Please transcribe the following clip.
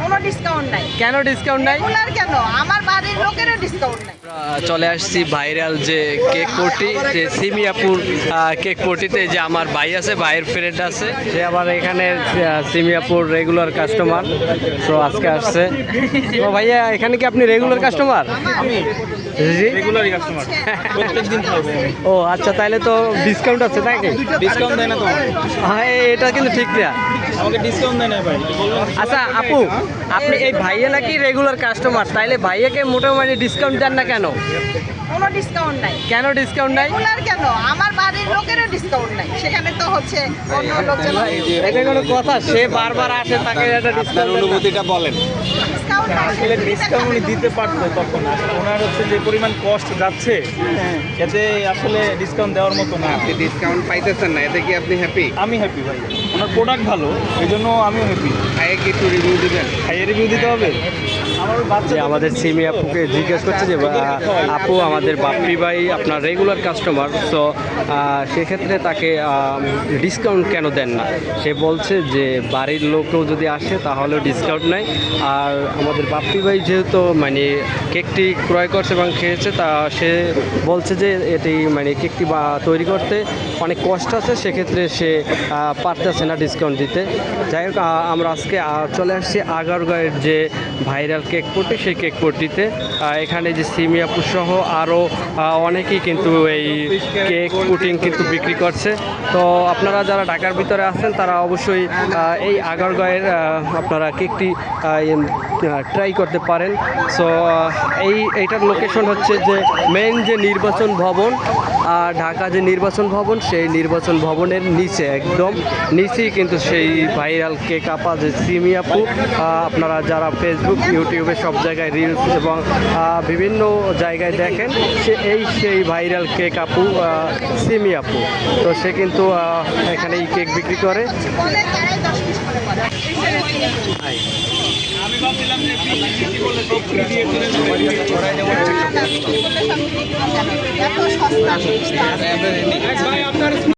কোনো ডিসকাউন্ট নাই। কেন ডিসকাউন্ট নাই? রেগুলার কেন? আমার বাড়ির লোকেরও ডিসকাউন্ট নাই। চলে আসছি ভাইরাল যে কেক পটি যে সিমিয়াপুর কেক পটিতে যে আমার ভাই আছে ভাইয়ের ফ্রেন্ড আছে। সে আবার এখানে সিমিয়াপুর রেগুলার কাস্টমার তো আজকে আসছে। তো ভাইয়া এখানে কি আপনি রেগুলার কাস্টমার রেগুলারই কাস্টমার প্রত্যেকদিন খাব ও আচ্ছা তাহলে তো ডিসকাউন্ট আছে নাকি? ডিসকাউন্ট দেয় না তো। হ্যাঁ এটা কিন্তু ঠিক না। আমাকে ডিসকাউন্ট দেয় না ভাই। আচ্ছা আপু, আপনি এই ভাইয়া নাকি রেগুলার কাস্টমার তাইলে ভাইয়াকে মোটামুটি ডিসকাউন্ট দেন না কেন? কোনো ডিসকাউন্ট নাই। কেন ডিসকাউন্ট নাই? রেগুলার কেন? আমার বাড়ির লোকেরও ডিসকাউন্ট নাই। সেখানে তো হচ্ছে অন্য লোকজন এটা কোনো কথা সে বারবার আসে তাকে একটা ডিসকাউন্ট অনুভূতিটা বলেন। ডিসকাউন্ট আসলে ডিসকাউন্ট উনি দিতে পারতো তখন। আসলে ওনার হচ্ছে যে পরিমাণ কস্ট যাচ্ছে এতে আসলে ডিসকাউন্ট দেওয়ার মতো না। আপনি ডিসকাউন্ট পাইতেছেন না এতে কি আপনি হ্যাপি আমি হ্যাপি ভাই। ওনার প্রোডাক্ট ভালো এই জন্য আমিও হ্যাপি খাইয়ে কি একটু রিভিউ দিবেন? খাইয়ে রিভিউ দিতে হবে? যে আমাদের সিমি আপুকে জিজ্ঞেস করছে যে আপু, আমাদের বাপ্পি ভাই আপনার রেগুলার কাস্টমার তো সেক্ষেত্রে তাকে ডিসকাউন্ট কেন দেন না? সে বলছে যে, বাড়ির লোকও যদি আসে তাহলেও ডিসকাউন্ট নেয়। আর আমাদের বাপ্পি ভাই যেহেতু মানে কেকটি ক্রয় করছে এবং খেয়েছে, তা সে বলছে যে, এটি মানে কেকটি বা, তৈরি করতে অনেক কষ্ট আছে, সেক্ষেত্রে সে পারতেছে না ডিসকাউন্ট দিতে। যাই হোক আমরা আজকে চলে আসছি আগারগাঁয়ের যে ভাইরাল কেক পটি সেই কেক পটিতে এখানে যে সিমিয়াপুর সহ আরও অনেকেই কিন্তু এই কেক পুটিং কিন্তু বিক্রি করছে। তো আপনারা যারা ঢাকার ভিতরে আছেন তারা অবশ্যই এই আগারগাঁয়ের আপনারা কেকটি ট্রাই করতে পারেন। সো এই এইটার লোকেশন হচ্ছে যে মেন যে নির্বাচন ভবন আর ঢাকা যে নির্বাচন ভবন সেই নির্বাচন ভবনের নিচে একদম। নিচেই কিন্তু সেই ভাইরাল কেক আপা যে সিমি আপু আহ, আপনারা যারা ফেসবুক ইউটিউবে সব জায়গায় রিলস এবং বিভিন্ন জায়গায় দেখেন সে এই সেই ভাইরাল কেক আপু সিমি আপু। তো সে কিন্তু এখানে এই কেক বিক্রি করে।